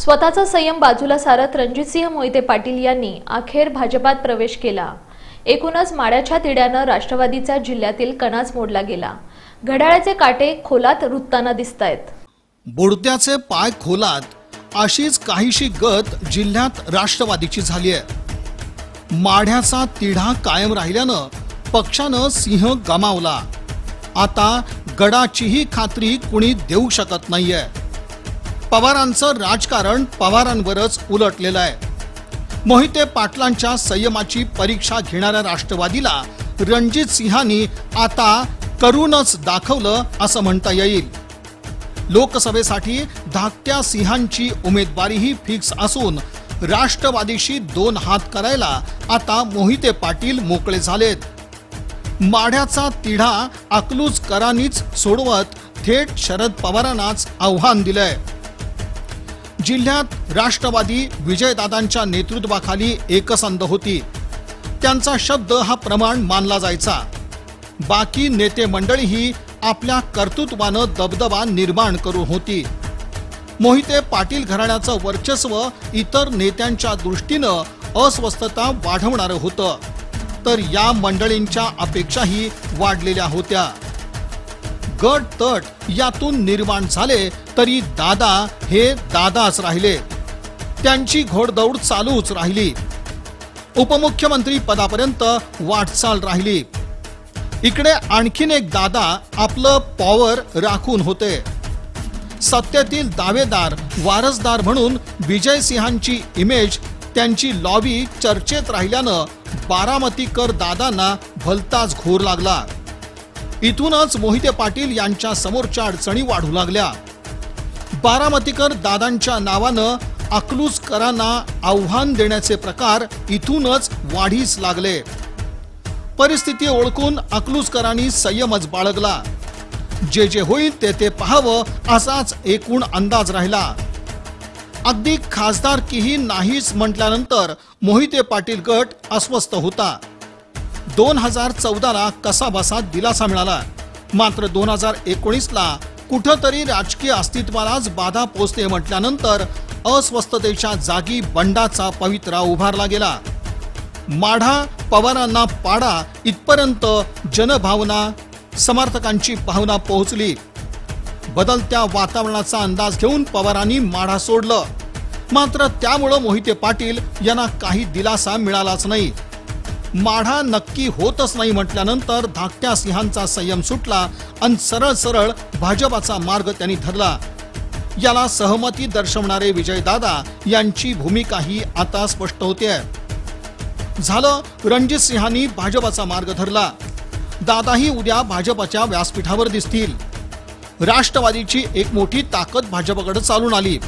स्वतःचा संयम बाजूला सारत रणजितसिंह मोहिते पाटील यांनी अखेर भाजपात प्रवेश केला. एकूणच माड्याच्या तिड्यानं राष्ट्रवादीचा जिल्ह्यातील कणाच मोडला गेला. घड्याळाचे काटे खोलात रुतताना दिसतायत. बुडत्याचे पाय खोलात अशीच काहीशी गत जिल्ह्यात राष्ट्रवादीची झाली आहे माढ्याचा तिढा कायम राहिल्यानं पक्षानं सिंह गमावला. आता गडाचीही खात्री कुणी देऊ शकत नाहीये. पवारांचं राजकारण पवारांवरच उलटलेलं आहे. मोहिते पाटलांच्या संयमाची परीक्षा घेणाऱ्या राष्ट्रवादीला रणजित सिंहांनी आता करूनच दाखवलं असं म्हणता येईल. लोकसभेसाठी धाकट्या सिंहांची उमेदवारीही फिक्स असून राष्ट्रवादीशी दोन हात करायला आता मोहिते पाटील मोकळे झालेत. माढ्याचा तिढा अकलूजकरांनीच सोडवत थेट शरद पवारांनाच आव्हान दिलंय. जिल्ह्यात राष्ट्रवादी विजयदादांच्या नेतृत्वाखाली एकसंध होती. त्यांचा शब्द हा प्रमाण मानला जायचा. बाकी नेते मंडळीही आपल्या कर्तृत्वानं दबदबा निर्माण करून होती. मोहिते पाटील घराण्याचं वर्चस्व इतर नेत्यांच्या दृष्टीनं अस्वस्थता वाढवणारं होतं. तर या मंडळींच्या अपेक्षाही वाढलेल्या होत्या. गट तट यातून निर्माण झाले तरी दादा हे दादाच राहिले. त्यांची घोडदौड चालूच राहिली. उपमुख्यमंत्री पदापर्यंत वाटचाल राहिली. इकडे आणखीन एक दादा आपलं पॉवर राखून होते. सत्तेतील दावेदार वारसदार म्हणून विजय सिंहांची इमेज त्यांची लॉबी चर्चेत राहिल्यानं बारामतीकर दादांना भलताच घोर लागला. इथूनच मोहिते पाटील यांच्या समोरच्या अडचणी वाढू लागल्या. बारामतीकर दादांच्या नावानं अकलूजकरांना आव्हान देण्याचे प्रकार इथूनच वाढीस लागले. परिस्थिती ओळखून अकलूजकरांनी संयमच बाळगला. जे जे होईल ते ते पाहावं असाच एकूण अंदाज राहिला. अगदी खासदारकीही नाहीच म्हटल्यानंतर मोहिते पाटील गट अस्वस्थ होता. दोन हजार चौदाला कसा बसा दिलासा मिळाला. मात्र दोन हजार एकोणीसला कुठंतरी राजकीय अस्तित्वालाच बाधा पोचते म्हटल्यानंतर अस्वस्थतेच्या जागी बंडाचा पवित्रा उभारला गेला. माढा पवारांना पाडा इथपर्यंत जनभावना समर्थकांची भावना पोहोचली. बदलत्या वातावरणाचा अंदाज घेऊन पवारांनी माढा सोडलं. मात्र त्यामुळं मोहिते पाटील यांना काही दिलासा मिळालाच नाही. माढा नक्की होतच नाही म्हटल्यानंतर धाकट्या सिंहांचा संयम सुटला आणि सरळ सरळ भाजपाचा मार्ग त्यांनी धरला. याला सहमती दर्शवणारे विजयदादा यांची भूमिकाही आता स्पष्ट होते झालं रणजित सिंहांनी भाजपाचा मार्ग धरला. दादाही उद्या भाजपाच्या व्यासपीठावर दिसतील. राष्ट्रवादीची एक मोठी ताकद भाजपाकडे चालून आली.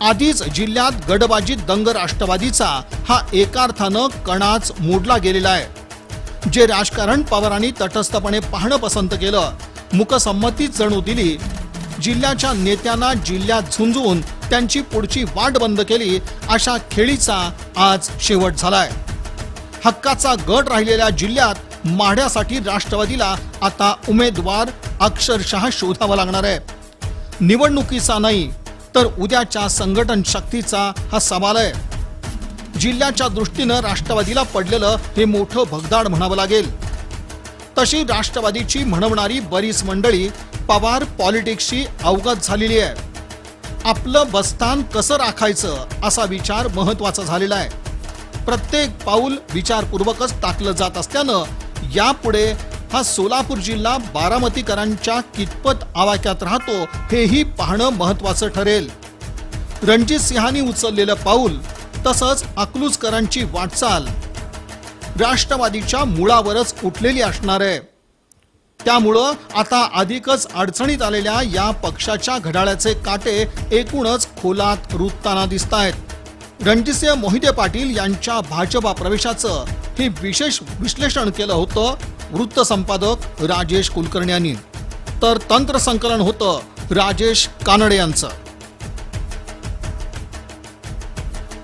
आधीच जिल्ह्यात गडबाजीत दंग राष्ट्रवादीचा हा एकार्थानं कणाच मोडला गेलेला आहे. जे राजकारण पवारांनी तटस्थपणे पाहणं पसंत केलं मुकसंमतीच जणू दिली. जिल्ह्याच्या नेत्यांना जिल्ह्यात झुंजून त्यांची पुढची वाट बंद केली अशा खेळीचा आज शेवट झालाय. हक्काचा गट राहिलेल्या जिल्ह्यात माढ्यासाठी राष्ट्रवादीला आता उमेदवार अक्षरशः शोधावा लागणार आहे. निवडणुकीचा नाही तर उद्याच्या संघटन शक्तीचा हा सवाल आहे जिल्ह्याच्या दृष्टीनं राष्ट्रवादीला पडलेलं हे मोठं भगदाड म्हणावं लागेल. तशी राष्ट्रवादीची म्हणवणारी बरीच मंडळी पवार पॉलिटिक्सशी अवगत झालेली आहे. आपलं बस्तान कसं राखायचं असा विचार महत्त्वाचा झालेला आहे. प्रत्येक पाऊल विचारपूर्वकच टाकलं जात असल्यानं यापुढे हा सोलापूर जिल्हा बारामतीकरांच्या कितपत आवाक्यात राहतो हेही पाहणं महत्वाचं ठरेल. रणजित सिंहांनी उचललेलं पाऊल तसंच अकलूजकरांची वाटचाल. राष्ट्रवादीच्या मुळावरच उठलेली असणार आहे. त्यामुळं आता अधिकच अडचणीत आलेल्या या पक्षाच्या घड्याळ्याचे काटे एकूणच खोलात रुतताना दिसत आहेत रणजितसिंह मोहिते पाटील यांच्या भाजपा प्रवेशाचं हे विशेष विश्लेषण केलं होतं वृत्त संपादक राजेश कुलकर्णी यांनी. तर तंत्र संकलन होतं राजेश कानडे यांचं.